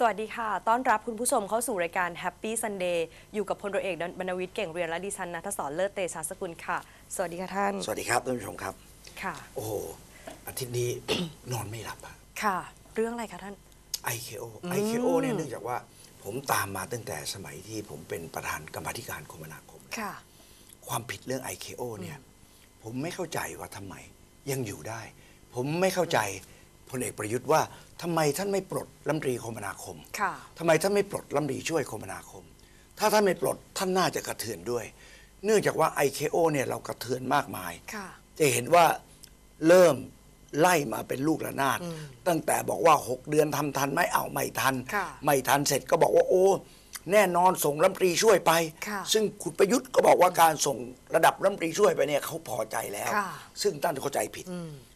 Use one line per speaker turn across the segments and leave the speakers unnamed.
สวัสดีค่ะ ต้อนรับคุณผู้ชมเข้าสู่รายการ Happy Sunday อยู่กับพลตรวจเอกบรรณวิทย์เก่งเรียนและดิฉันนัทศรเลิศเตชะสกุลค่ะ สวัสดีค่ะท่าน
สวัสดีครับท่านผู้ชมครับ
ค่ะ
โอ้โห อาทิตย์นี้ นอนไม่หลับอะ
ค่ะ เรื่องอะไรคะท่าน
IKO IKO เนี่ยเนื่องจากว่าผมตามมาตั้งแต่สมัยที่ผมเป็นประธานกรรมาธิการคมนาคม
ค่ะ
ความผิดเรื่อง IKO เนี่ย ผมไม่เข้าใจว่าทำไมยังอยู่ได้ ผมไม่เข้าใจ พลเอกประยุทธ์ว่าทำไมท่านไม่ปลดรัฐมนตรีคมนาคม
ค่ะ
ทำไมท่านไม่ปลดรัฐมนตรีช่วยคมนาคม ถ้าท่านไม่ปลดท่านน่าจะกระเทือนด้วย เนื่องจากว่า IKO เนี่ยเรากระเทือนมากมาย
ค่ะ
จะเห็นว่าเริ่มไล่มาเป็นลูกระนาดตั้งแต่บอกว่า 6 เดือนทำทันไหมเอาไม่ทัน
ค่ะ
ไม่ทันเสร็จก็บอกว่าโอ้แน่นอนส่งรัฐมนตรีช่วยไป
ค่ะ
ซึ่งคุณประยุทธ์ก็บอกว่าการส่งระดับรัฐมนตรีช่วยไปเนี่ยเขาพอใจแล้ว
ค่ะ
ซึ่งท่านเข้าใจผิด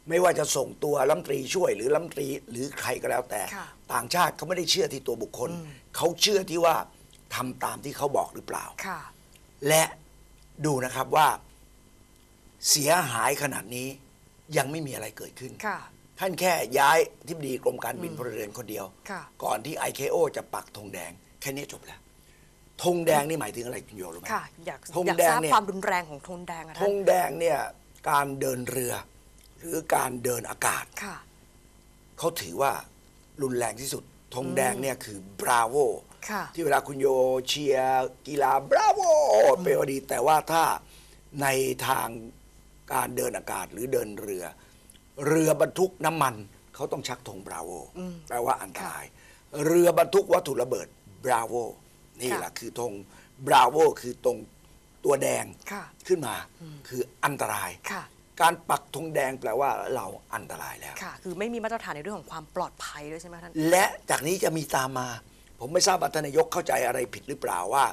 ไม่ว่าจะส่งตัวรัฐมนตรีช่วยหรือรัฐมนตรีหรือใครก็แล้วแต่
ค่ะ
ต่างชาติเขาไม่ได้เชื่อที่ตัวบุคคล เขาเชื่อที่ว่าทำตามที่เขาบอกหรือเปล่า
ค่ะ
และดูนะครับว่าเสียหายขนาดนี้ยังไม่มีอะไรเกิดขึ้น
ค่ะ
ท่านแค่ย้ายทิบดีกรมการบินพลเรือนคนเดียว
ค่ะ
ก่อนที่ IKO จะปักธงแดง แค่นี้จบแล้วธงแดงนี่หมายถึงอะไรคุณโยรู้ไหม
ค่ะอยาก
ธง
อยาก
แด
ท
ง
ราบ
เนี่ย
ความรุนแรงของธงแดงอะ
ธ
ท่าน
งแดงเนี่ยการเดินเรือ หรือการเดินอากาศ
ค่ะ
เขาถือว่ารุนแรงที่สุดธงแดงเนี่ยคือบราโว
ค่ะ
ที่เวลาคุณโยเชียร์กีฬาบราโวเป็นวดี แต่ว่าถ้าในทางการเดินอากาศหรือเดินเรือ เรือบรรทุกน้ำมันเขาต้องชักธงบราโวแปลว่าอันตราย เรือบรรทุกวัตถุระเบิดบราโวนี่
ค่ะ
แหละคือธงบราโวคือตรงตัวแดง
ค่ะ
ขึ้นมาคืออันตราย
ค่ะ
การปักธงแดงแปลว่าเราอันตรายแล้ว
ค่ะ คือไม่มีมาตรฐานในเรื่องของความปลอดภัยด้วยใช่ไหมท่าน
และจากนี้จะมีตามมา ผมไม่ทราบว่าท่านนายกเข้าใจอะไรผิดหรือเปล่าว่า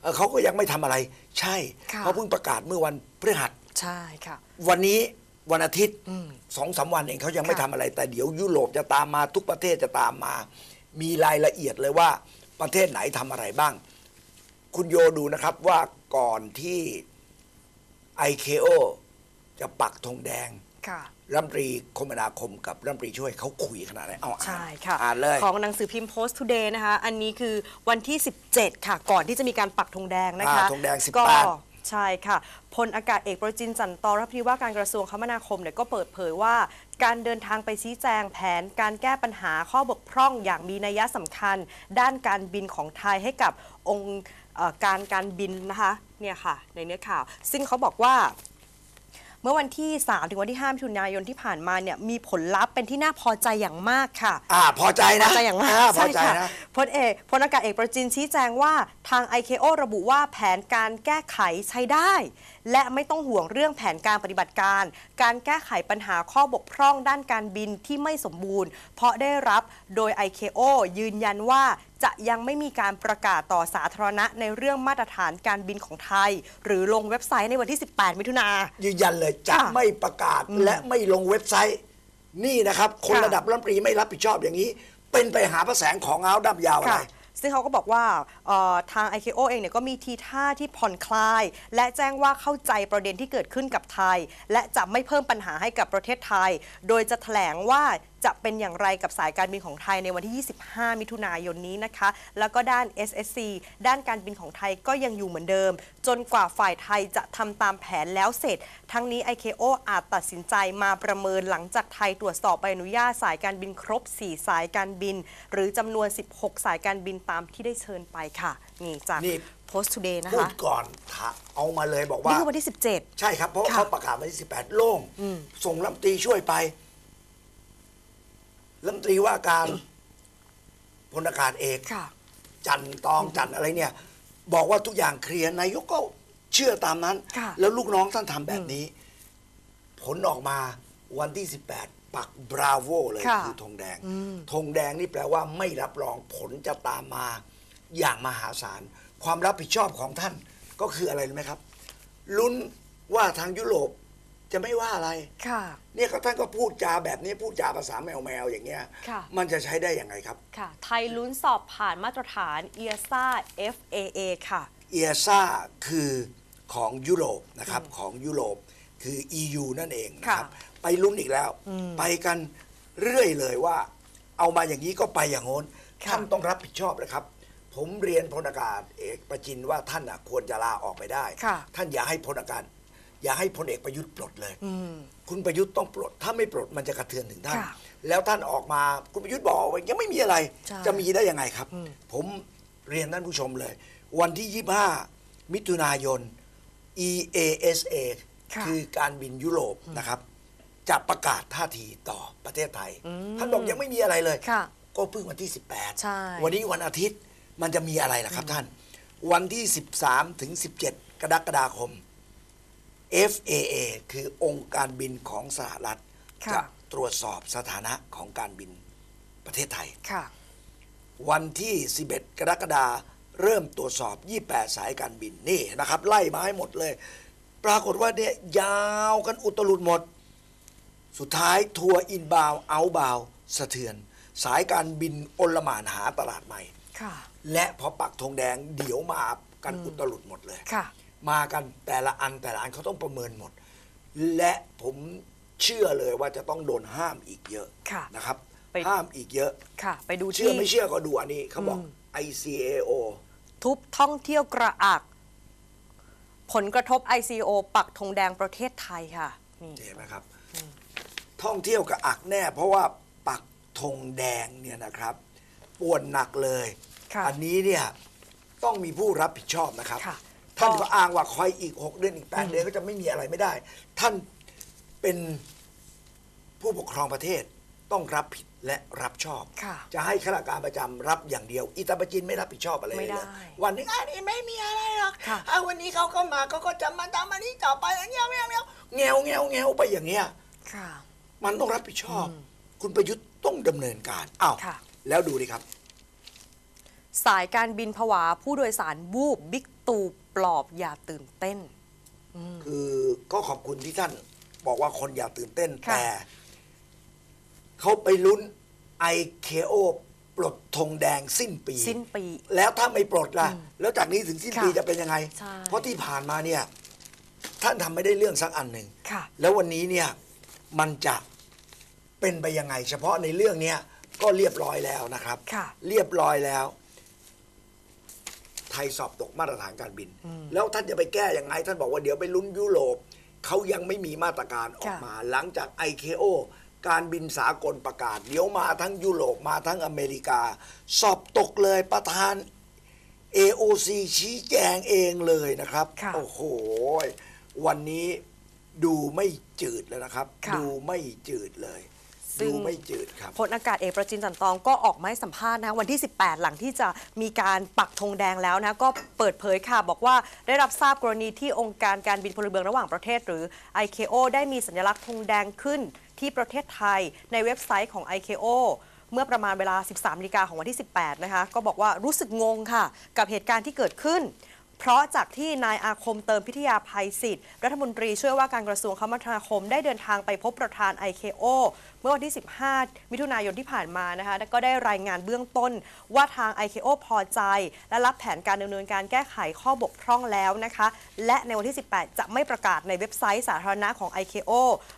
เอ่อเขาก็ยังไม่ทำอะไร ใช่
ค่ะ
เขาเพิ่งประกาศเมื่อวันพฤหัส
ใช่ค่ะ
วันนี้วันอาทิตย์
อืม
สองสามวันเองเขายังไม่
ค่ะ
ทำอะไร แต่เดี๋ยวยุโรปจะตามมาทุกประเทศจะตามมา มีรายละเอียดเลยว่าประเทศไหนทำอะไรบ้าง คุณโยดูนะครับว่าก่อนที่ IKO จะปักธงแดง
ค่ะ
รัฐมนตรีคมนาคมกับรัฐมนตรีช่วยเขาคุยขนาดไหนเอาอ่าน
ใช่ค่ะ
อ่านเลย
ของหนังสือพิมพ์ Post Today นะคะ อันนี้คือวันที่ 17 ค่ะ ก่อนที่จะมีการปักธงแดงนะคะ
อ่าธงแดง 18
ก็ใช่ค่ะพลอากาศเอกประจินจันทร์ตอรัฐมนตรีว่าการกระทรวงคมนาคมเนี่ยก็เปิดเผยว่า การเดินทางไปชี้แจงแผน การแก้ปัญหาข้อบกพร่องอย่างมีนัยสำคัญ ด้านการบินของไทยให้กับองค์เอ่อการการบินนะคะเนี่ยค่ะในเนื้อข่าว ซึ่งเขาบอกว่าเมื่อวันที่ 3 ถึงวันที่5มิถุนายนที่ผ่านมาเนี่ยมีผลลัพธ์เป็นที่น่าพอใจอย่างมากค่ะ
อ่าพอใจ
พ
นะ
อใจอย่างมาก
พอใจ
ช่ค่ะ
นะ
พลเอกพลอากาศเอกประจินชี้แจงว่าทาง IKO ระบุว่าแผนการแก้ไขใช้ได้ และไม่ต้องห่วงเรื่องแผนการปฏิบัติการ การแก้ไขปัญหาข้อบกพร่องด้านการบินที่ไม่สมบูรณ์ เพราะได้รับโดย IKO ยืนยันว่าจะยังไม่มีการประกาศต่อสาธารณะในเรื่องมาตรฐานการบินของไทย หรือลงเว็บไซต์ในวันที่ 18 มิถุนา
ยืนยันเลยจะ
ค่ะ
ไม่ประกาศและไม่ลงเว็บไซต์ นี่นะครับ คน
ค่ะ
ระดับรัฐมนตรีไม่รับผิดชอบอย่างนี้ เป็นไปหาพระแสงของเงาดำยาวอะไร
ค่ะ ซึ่งเขาก็บอกว่าเอ่อทาง IKO เองเนี่ยก็มีทีท่าที่ผ่อนคลาย และแจ้งว่าเข้าใจประเด็นที่เกิดขึ้นกับไทย และจะไม่เพิ่มปัญหาให้กับประเทศไทย โดยจะแถลงว่าจะเป็นอย่างไรกับสายการบินของไทยในวันที่ 25 มิถุนายนนี้นะคะ แล้วก็ด้าน SSC ด้านการบินของไทยก็ยังอยู่เหมือนเดิม จนกว่าฝ่ายไทยจะทำตามแผนแล้วเสร็จ ทั้งนี้ IKO อาจตัดสินใจมาประเมินหลังจากไทยตรวจสอบใบอนุญาตสายการบินครบ 4 สายการบิน หรือจำนวน 16 สายการบินตามที่ได้เชิญไปค่ะ นี่จาก
นี่
Post Today นะ
พู
คะ
ดก่อนถาเอามาเลยบอกว่า
นี่คือวันที่ 17
ใช่ครับ เพราะ
ค่ะ
เขาประกาศวันที่ 18 โล่ง ส่งรัฐมนตรีช่วยไป รัฐมนตรีว่าการพลอากาศเอก
ค่ะ
จันตองจันอะไรเนี่ย บอกว่าทุกอย่างเคลียร์นายกก็เชื่อตามนั้น
ค่ะ
แล้วลูกน้องท่านทำแบบนี้ ผลออกมาวันที่ 18 ปักบราโวเลย
ค่ะ
คือธงแดงธงแดงนี่แปลว่าไม่รับรองผลจะตามมาอย่างมหาศาล ความรับผิดชอบของท่านก็คืออะไรรู้ไหมครับ ลุ้นว่าทางยุโรป จะไม่ว่าอะไร
ค่ะ
เนี่ยก็ท่านก็พูดจาแบบนี้พูดจาภาษาแมวแมวๆอย่างเงี้ย
ค่ะ
มันจะใช้ได้ยังไงครับ
ค่ะ ไทยลุ้นสอบผ่านมาตรฐาน EASA FAA ค่ะ
เอียซ่าคือของยุโรปนะครับของยุโรปคือ EU นั่นเองนะครับ
ค่ะ
ไปลุ้นอีกแล้ว ไปกันเรื่อยเลยว่า เอามาอย่างนี้ก็ไปอย่างโน้น
ค่ะ
ท่านต้องรับผิดชอบนะครับ ผมเรียนพลอากาศเอกประจินว่าท่านน่ะควรจะลาออกไปได้
ค่ะ
ท่านอย่าให้พลอากาศ อย่าให้พลเอกประยุทธ์ปลดเลย
อืม
คุณประยุทธ์ต้องปลด ถ้าไม่ปลดมันจะกระเทือนถึงท่าน
ค่ะ
แล้วท่านออกมาคุณประยุทธ์บอกว่ายังไม่มีอะไร
ใช่
จะมีได้ยังไงครับ
อืม
ผมเรียนท่านผู้ชมเลย วันที่ 25 มิถุนายน EASA
ค่ะ
คือการบินยุโรปนะครับ จะประกาศท่าทีต่อประเทศไทยท่านบอกยังไม่มีอะไรเลย
ค่ะ
ก็เพิ่งวันที่ 18
ใช่
วันนี้วันอาทิตย์มันจะมีอะไรล่ะครับท่าน วันที่ 13 ถึง 17 กรกฎาคม FAA คือองค์การบินของสหรัฐ
ค่ะ
จะตรวจสอบสถานะของการบินประเทศไทย
ค่ะ
วันที่ 11 กรกฎาคมเริ่มตรวจสอบ 28 สายการบินนี่นะครับ ไล่มาให้หมดเลย ปรากฏว่าเนี่ยยาวกันอุตลุดหมด สุดท้ายทัวร์อินบาวเอาบาวสะเทือน สายการบินอลหมานหาตลาดใหม่
ค่ะ
และพอปักธงแดงเดี๋ยวมากันอุตลุดหมดเลย
ค่ะ
มากันแต่ละอันแต่ละอันเขาต้องประเมินหมด และผมเชื่อเลยว่าจะต้องโดนห้ามอีกเยอะ
ค่ะ
นะครับ
ไป
ห้ามอีกเยอะ
ค่ะ ไปดู
เชื่อ
ที่
ไม่เชื่อก็ดูอันนี้เขาบอก
อืม
ICAO
ทุบท่องเที่ยวกระอัก ผลกระทบ ICO ปักธงแดงประเทศไทยค่ะนี่
เห็นไหมครับ ท่องเที่ยวกับอักแน่ เพราะว่าปักธงแดงเนี่ยนะครับป่วนหนักเลย
ค่ะ
อันนี้เนี่ยต้องมีผู้รับผิดชอบนะครับ
ค่ะ
ท่าน
ก็
ก็อ้างว่าคอยอีก 6 เดือนอีก 8 เดือนก็จะไม่มีอะไรไม่ได้ ท่านเป็นผู้ปกครองประเทศต้องรับผิดและรับชอบ
ค่ะ
จะให้ข้าราชการประจำรับอย่างเดียว อิตาปจินไม่รับผิดชอบอะไร
ไม่
เลย
ได้
วันหนึงอันนี้ไม่มีอะไรหรอก
ค่ะ
อะวันนี้เขาก็มาเขาก็จะมาทำอันนี้ต่อไปอันเงี้ยเงี้ยเงี้ยเงี้ยเงี้ยเงี้ยไปอย่างเงี้ย
ค่ะ
มันต้องรับผิดชอบ คุณประยุทธ์ต้องดำเนินการอ้าว
ค่ะ
แล้วดูดิครับ
สายการบินผวาผู้โดยสารวูบบิ๊กตูปลอบอย่าตื่นเต้น
คือก็ขอบคุณที่ท่านบอกว่าคนอย่าตื่นเต้น
ค่ะ
แต่ เขาไปลุ้น IKO ปลดธงแดงสิ้นปี
สิ้นปี
แล้วถ้าไม่ปลดล่ะ แล้วจากนี้ถึงสิ้นปี
ค่ะ
จะเป็นยังไง
ใช่
เพราะที่ผ่านมาเนี่ย ท่านทำไม่ได้เรื่องสักอันหนึ่ง
ค่ะ
แล้ววันนี้เนี่ยมันจะเป็นไปยังไง เฉพาะในเรื่องเนี้ยก็เรียบร้อยแล้วนะครับ
ค่ะ
เรียบร้อยแล้วไทยสอบตกมาตรฐานการบิน แล้วท่านจะไปแก้ยังไง ท่านบอกว่าเดี๋ยวไปลุ้นยุโรปเขายังไม่มีมาตรการออก
ค่ะ
มา หลังจาก ICAO การบินสากลประกาศ เดี๋ยวมาทั้งยุโรปมาทั้งอเมริกา สอบตกเลยประธาน AOC ชี้แจงเองเลยนะครับ
ค่ะ
โอ้โห วันนี้ดูไม่จืดแล้วนะครับ
ค่ะ
ดูไม่จืดเลย
ซึ่
ดู
ง
ไม่จืดครับ
พลอากาศเอกประจินจันทร์ตองก็ออกมาให้สัมภาษณ์นะวันที่ 18 หลังที่จะมีการปักธงแดงแล้วนะก็เปิดเผยค่ะ บอกว่าได้รับทราบกรณีที่องค์การการบินพลเรือนระหว่างประเทศ หรือ ICAO ได้มีสัญลักษณ์ธงแดงขึ้นที่ประเทศไทยในเว็บไซต์ของ ICAO เมื่อประมาณเวลา 13นาฬิกาของวันที่ 18 นะคะ ก็บอกว่ารู้สึกงงค่ะ กับเหตุการณ์ที่เกิดขึ้น เพราะจากที่นายอาคมเติมพิทยาภัยศิษย์รัฐมนตรีช่วยว่าการกระทรวงคมนาคมได้เดินทางไปพบประธาน ICAO เมื่อวันที่ 15 มิถุนายนที่ผ่านมานะคะก็ได้รายงานเบื้องต้นว่าทาง ICAO พอใจ และรับแผนการดำเนินการแก้ไขข้อบกพร่องแล้วนะคะ และในวันที่ 18 จะไม่ประกาศในเว็บไซต์สาธารณะของ ICAO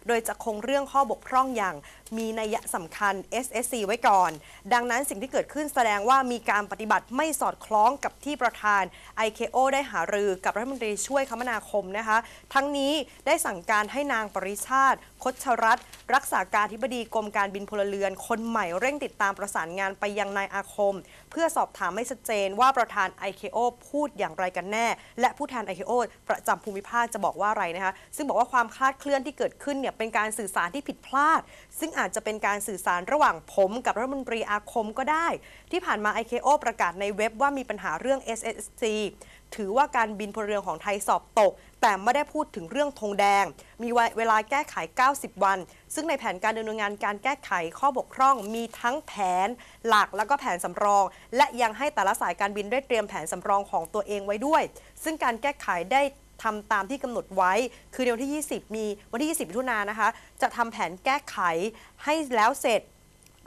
โดยจะคงเรื่องข้อบกพร่องอย่างมีนัยสำคัญ SSC ไว้ก่อน ดังนั้นสิ่งที่เกิดขึ้นแสดงว่ามีการปฏิบัติไม่สอดคล้องกับที่ประธาน ICAO ได้หารือกับรัฐมนตรีช่วยคมนาคมนะคะ ทั้งนี้ได้สั่งการให้นางปริชาติ คดชรัตรักษาการธิบดีกรมการบินพลเรือน คนใหม่เร่งติดตามประสานงานไปยังนายอาคม เพื่อสอบถามให้ชัดเจนว่าประธาน ICAO พูดอย่างไรกันแน่ และผู้แทน ICAO ประจำภูมิภาคจะบอกว่าอะไรนะคะ ซึ่งบอกว่าความคลาดเคลื่อนที่เกิดขึ้นเนี่ยเป็นการสื่อสารที่ผิดพลาด ซึ่งอาจจะเป็นการสื่อสารระหว่างผมกับรัฐมนตรีอาคมก็ได้ ที่ผ่านมา ICAO ประกาศในเว็บว่ามีปัญหาเรื่อง SSC ถือว่าการบินพลเรือนของไทยสอบตก แต่ไม่ได้พูดถึงเรื่องธงแดง มีเวลาแก้ไข 90 วัน ซึ่งในแผนการดำเนินงานการแก้ไขข้อบกพร่อง มีทั้งแผนหลักแล้วก็แผนสำรอง และยังให้แต่ละสายการบินได้เตรียมแผนสำรองของตัวเองไว้ด้วย ซึ่งการแก้ไขได้ทำตามที่กำหนดไว้ คือในวันที่ 20 มีวันที่ 20มิถุนายนนะคะ จะทำแผนแก้ไขให้แล้วเสร็จ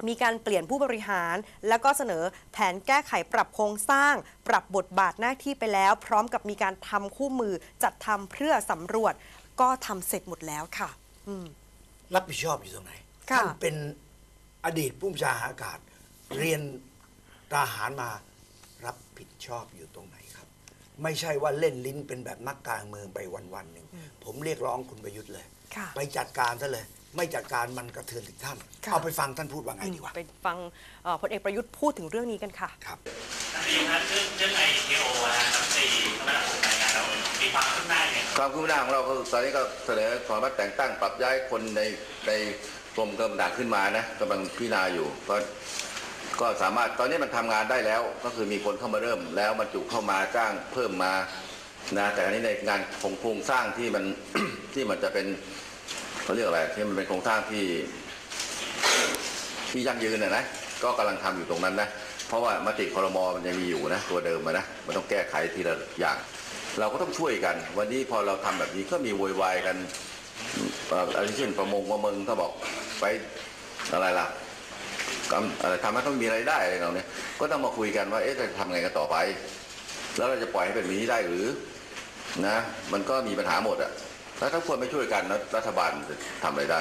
มีการเปลี่ยนผู้บริหาร แล้วก็เสนอแผนแก้ไขปรับโครงสร้าง ปรับบทบาทหน้าที่ไปแล้ว พร้อมกับมีการทำคู่มือจัดทำเพื่อสำรวจ ก็ทำเสร็จหมดแล้วค่ะ อืม
รับผิดชอบอยู่ตรงไหน
ค่ะ
ท่านเป็นอดีตผู้บัญชาการอากาศ เรียนทหารมารับผิดชอบอยู่ตรงไหนครับ ไม่ใช่ว่าเล่นลิ้นเป็นแบบนักการเมืองไปวันๆหนึ่ง ผมเรียกร้องคุณประยุทธ์เลย
ค่ะ
ไปจัดการซะเลย ไม่จัดการมันกระเทือนถึงท่าน
ค่ะ
เอาไปฟังท่านพูดว่าไงดีกว่า
ไปฟังเอ่อพลเอกประยุทธ์พูดถึงเรื่องนี้กันค่ะ
ครับ
ท่านนายกครับเรื่องเรื่องไอทีโอนะครับที่คณะกรรมการรายงานแล้วมีความคืบหน้ายังไง
ความคืบหน้าของเราก็ตอนนี้ก็เสนอขอมาแต่งตั้งปรับย้ายคนในในกรมกำลังขึ้นมานะกำลังพิจารณาอยู่ก็ก็สามารถตอนนี้มันทำงานได้แล้ว ก็คือมีคนเข้ามาเริ่ม แล้วบรรจุเข้ามาจ้างเพิ่มมานะแต่อันนี้ในงานของโครงสร้างที่มัน ที่มันจะเป็น เขาเรียกอะไรที่มันเป็นโครงสร้างที่ ที่ยั่งยืนนะนะก็กำลังทำอยู่ตรงนั้นนะเพราะว่ามติคอรมอมันยังมีอยู่นะตัวเดิมนะมันต้องแก้ไขทีละอย่าง เราก็ต้องช่วยกัน วันนี้พอเราทำแบบนี้ก็มีโวยวายกันอะไรเช่นประมงประเมิงก็บอกไปอะไรล่ะทำให้เขามีรายได้อะไรเราเนี่ยก็ต้องมาคุยกันว่าเอ๊ะจะทำไงกันต่อไป แล้วเราจะปล่อยให้เป็นแบบนี้ได้หรือนะ มันก็มีปัญหาหมดอะ แล้วถ้าคนไม่ช่วยกันแล้วรัฐบาลจะทำอะไรได้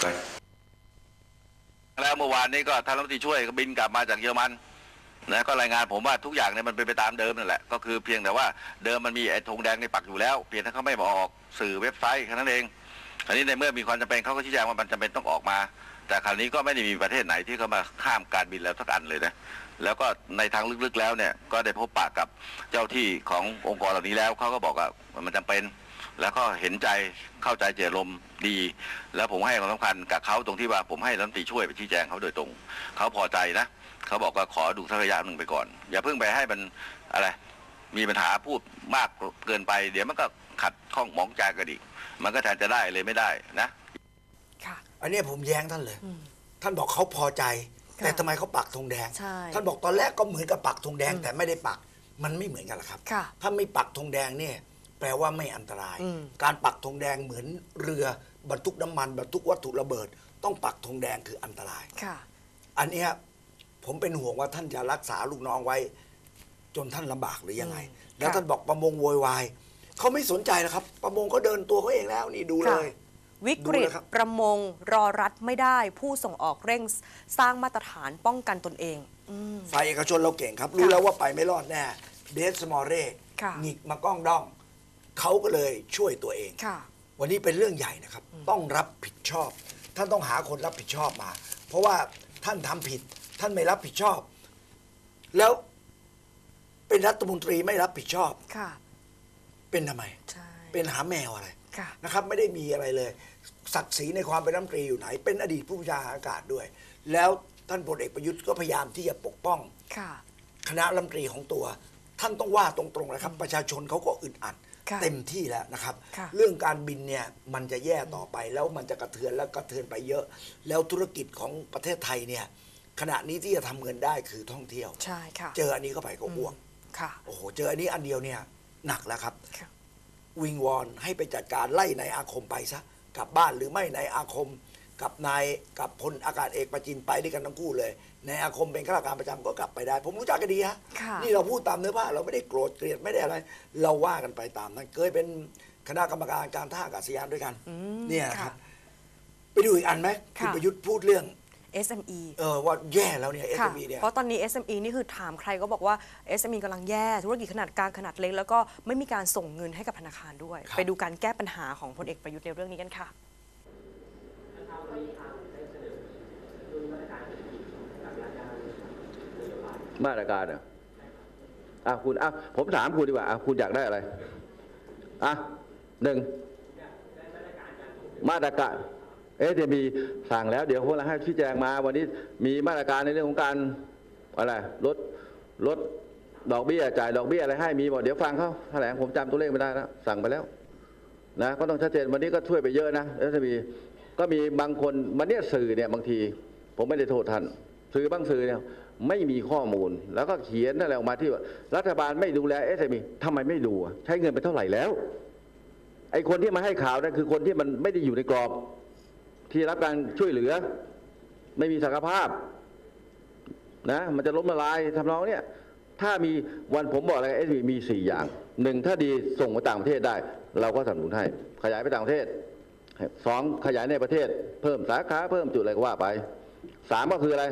ไปแล้วเมื่อวานนี้ก็ท่านรัฐมนตรีช่วยก็บินกลับมาจากเยอรมันนะก็รายงานผมว่าทุกอย่างเนี่ยมันเป็นไปตามเดิมนั่นแหละก็คือเพียงแต่ว่าเดิมมันมีไอ้ธงแดงในปักอยู่แล้ว เพียงถ้าเขาไม่ออกสื่อเว็บไซต์แค่นั้นเองอันนี้ในเมื่อมีความจำเป็นเขาก็ชี้แจงว่ามันจำเป็นต้องออกมา แต่คราวนี้ก็ไม่ได้มีประเทศไหนที่เขามาห้ามการบินแล้วสักอันเลยนะ แล้วก็ในทางลึกๆแล้วเนี่ยก็ได้พบปะกับเจ้าที่ขององค์กรเหล่านี้แล้วเขาก็บอกว่ามันจำเป็น แล้วก็เห็นใจเข้าใจเจตนารมณ์ดี แล้วผมให้ความสำคัญกับเขาตรงที่ว่าผมให้รัฐมนตรีช่วยไปชี้แจงเขาโดยตรงเขาพอใจนะเขาบอกว่าขอดูสักระยะหนึ่งไปก่อน อย่าเพิ่งไปให้มันอะไรมีปัญหาพูดมากเกินไป เดี๋ยวมันก็ขัดข้องหมองใจกันอีก มันก็แทนจะได้เลยไม่ได้นะ
ค่ะ
อันเนี้ยผมแย้งท่านเลย
อืม
ท่านบอกเขาพอใจ
ค่ะ
แต่ทำไมเขาปักธงแดง
ใช่
ท่านบอกตอนแรกก็เหมือนกับปักธงแดงแต่ไม่ได้ปักมันไม่เหมือนกันหรอกครับ
ค่ะ
ถ้าไม่ปักธงแดงเนี่ยแปลว่าไม่อันตราย
อืม
การปักธงแดงเหมือนเรือบรรทุกน้ำมันบรรทุกวัตถุระเบิด ต้องปักธงแดงคืออันตราย
ค่ะ
อันเนี้ยผมเป็นห่วงว่าท่านจะรักษาลูกน้องไว้ จนท่านลำบากหรือยังไง
อืม
แล้ว
ค่ะ
ท่านบอกประมงโวยวายเขาไม่สนใจนะครับ ประมงเขาเดินตัวเขาเองแล้วนี่ดูเลย
วิกฤ
ดู
ต
เลยครับ
ประมงรอรัฐไม่ได้ ผู้ส่งออกเร่งสร้างมาตรฐานป้องกันตนเองอืม
ฝ่ายเอกชนเราเก่งครับ รู้แล้วว่าไปไม่รอดแน่เดสสมอเร่
ค่ะ
หงิกมากล้องด้อง เขาก็เลยช่วยตัวเอง
ค่ะ
วันนี้เป็นเรื่องใหญ่นะครับ ต้องรับผิดชอบ ท่านต้องหาคนรับผิดชอบมา เพราะว่าท่านทำผิด ท่านไม่รับผิดชอบ แล้วเป็นรัฐมนตรีไม่รับผิดชอบ
ค่ะ
เป็นทำไม
ใช่
เป็นหาแมวอะไร
ค่ะ
นะครับไม่ได้มีอะไรเลย ศักดิ์ศรีในความเป็นรัฐมนตรีอยู่ไหน เป็นอดีตผู้บัญชาการอากาศด้วย แล้วท่านพลเอกประยุทธ์ก็พยายามที่จะปกป้อง
ค่ะ
คณะรัฐมนตรีของตัว ท่านต้องว่าตรงๆนะครับ ประชาชนเขาก็อึดอัด
ค่ะ
เต็มที่แล้วนะครับ
ค่ะ
เรื่องการบินเนี่ยมันจะแย่ต่อไปแล้วมันจะกระเทือนแล้วกระเทือนไปเยอะ แล้วธุรกิจของประเทศไทยเนี่ยขณะนี้ที่จะทำเงินได้คือท่องเที่ยว
ใช่ค่ะ
เจออันนี้เข้าไปก็อ้วก
ค่ะ
โอ้โห เจออันนี้อันเดียวเนี่ยหนักแล้วครับ
ค่ะ
วิงวอนให้ไปจัดการไล่นายอาคมไปซะกลับบ้านหรือไม่นายอาคม กับนายกับพลอากาศเอกประจินไปด้วยกันทั้งคู่เลยนายอาคมเป็นข้าราชการประจำก็กลับไปได้ ผมรู้จักกันดีฮะ
ค่ะ
นี่เราพูดตามเนื้อผ้าเราไม่ได้โกรธเกลียดไม่ได้อะไร เราว่ากันไปตามนั้นเคยเป็นคณะกรรมการการท่าอากาศยานด้วยกัน
อืม
เนี่ยนะค
ค่ะ
รับไปดูอีกอันไหม
ค่ะ
คุณประยุทธ์พูดเรื่อง
SME
เออว่าแย่แล้วเนี่ยเอ
ค่ะ
สเนี่ย
เพราะตอนนี้ SME นี่คือถามใครก็บอกว่า SME กำลังแย่ธุรกิจขนาดกลางขนาดเล็ก แล้วก็ไม่มีการส่งเงินให้กับธนาคารด้วย
ครับ
ไปดูการแก้ปัญหาของพลเอกประยุทธ์ในเรื่องนี้กันค่ะ
มาตรการอะอะคุณอะผมถามคุณดีกว่าอะคุณอยากได้อะไรอะหนึ่งมาตรการ เอ๊ะจะมีสั่งแล้วเดี๋ยวพวกเราให้ชี้แจงมา วันนี้มีมาตรการในเรื่องของการอะไรลดลดดอกเบี้ยจ่ายดอกเบี้ยอะไรให้มีบอกเดี๋ยวฟังเขาแถลงผมจำตัวเลขไม่ได้แล้วสั่งไปแล้วนะก็ต้องชัดเจนวันนี้ก็ช่วยไปเยอะนะแล้วจะมีก็มีบางคนวันเนี้ยสื่อเนี่ยบางที ผมไม่ได้โทษท่านสื่อบางสื่อเนี่ยไม่มีข้อมูลแล้วก็เขียนอะไรออกมาที่ว่ารัฐบาลไม่ดูแลเอสเอ็มีทำไมไม่ดูใช้เงินไปเท่าไหร่แล้ว ไอ้คนที่มาให้ข่าวนั่นคือคนที่มันไม่ได้อยู่ในกรอบ ที่รับการช่วยเหลือ ไม่มีศักยภาพนะมันจะล้มละลายทำนองเนี้ยถ้ามีวันผมบอกอะไรเอสมีสี่อย่างหนึ่งถ้าดีส่งไปต่างประเทศได้ เราก็สนับสนุนให้ ขยายไปต่างประเทศสองขยายในประเทศ เพิ่มสาขาเพิ่มจุดอะไรก็ว่าไปสามก็คืออะไร